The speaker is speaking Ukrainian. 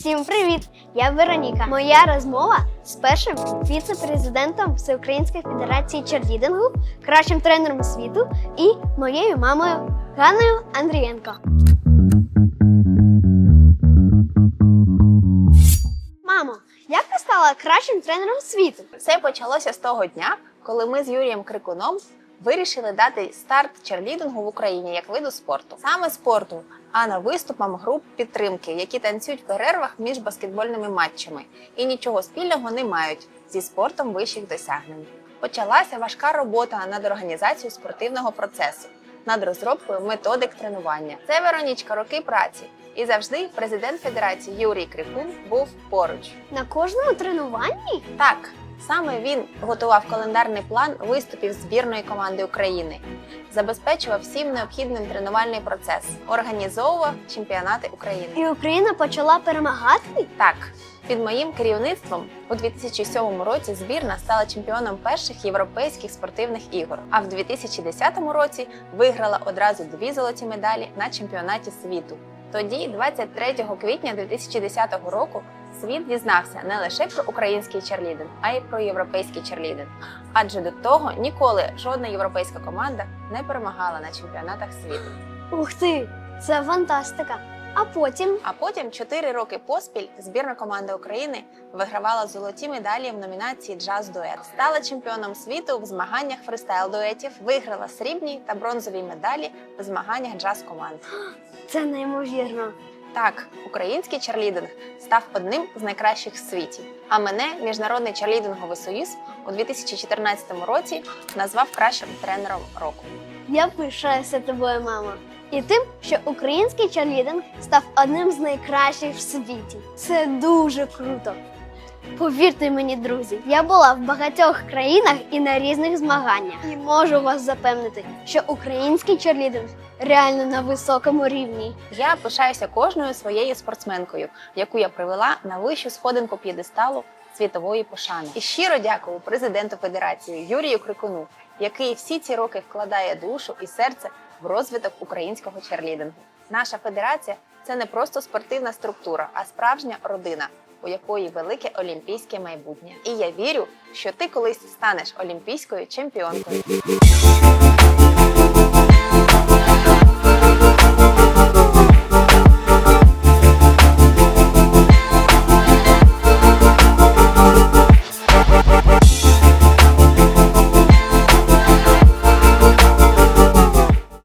Всім привіт! Я Вероніка. Моя розмова з першим віце-президентом Всеукраїнської федерації черлідингу, кращим тренером світу і моєю мамою Ганною Андрієнко. Мамо, як ти стала кращим тренером світу? Все почалося з того дня, коли ми з Юрієм Крикуном вирішили дати старт черлідингу в Україні як виду спорту. Саме спорту, а не виступам груп підтримки, які танцюють в перервах між баскетбольними матчами і нічого спільного не мають зі спортом вищих досягнень. Почалася важка робота над організацією спортивного процесу, над розробкою методик тренування. Це Веронічка роки праці. І завжди президент федерації Юрій Крикун був поруч. На кожному тренуванні? Так, саме він готував календарний план виступів збірної команди України, забезпечував всім необхідним тренувальний процес, організовував чемпіонати України. І Україна почала перемагати? Так, під моїм керівництвом у 2007 році збірна стала чемпіоном перших європейських спортивних ігор. А в 2010 році виграла одразу дві золоті медалі на чемпіонаті світу. Тоді, 23 квітня 2010 року, світ дізнався не лише про український черлідинг, а й про європейський черлідинг. Адже до того ніколи жодна європейська команда не перемагала на чемпіонатах світу. Ух ти! Це фантастика! А потім А потім, 4 роки поспіль, збірна команда України вигравала золоті медалі в номінації Джаз дует. Стала чемпіоном світу в змаганнях фристайл дуетів, виграла срібні та бронзові медалі в змаганнях джаз команд. це неймовірно. Так, український черлідинг став одним з найкращих в світі. А мене міжнародний черлідинговий союз у 2014 році назвав кращим тренером року. Я пишаюся тобою, мама, І тим, що український черлідинг став одним з найкращих в світі. Це дуже круто. Повірте мені, друзі, я була в багатьох країнах і на різних змаганнях. І можу вас запевнити, що український черлідинг реально на високому рівні. Я пишаюся кожною своєю спортсменкою, яку я привела на вищу сходинку п'єдесталу світової пошани. І щиро дякую президенту Федерації Юрію Крикуну, який всі ці роки вкладає душу і серце в розвиток українського черлідингу. Наша федерація це не просто спортивна структура, а справжня родина, у якої велике олімпійське майбутнє. І я вірю, що ти колись станеш олімпійською чемпіонкою.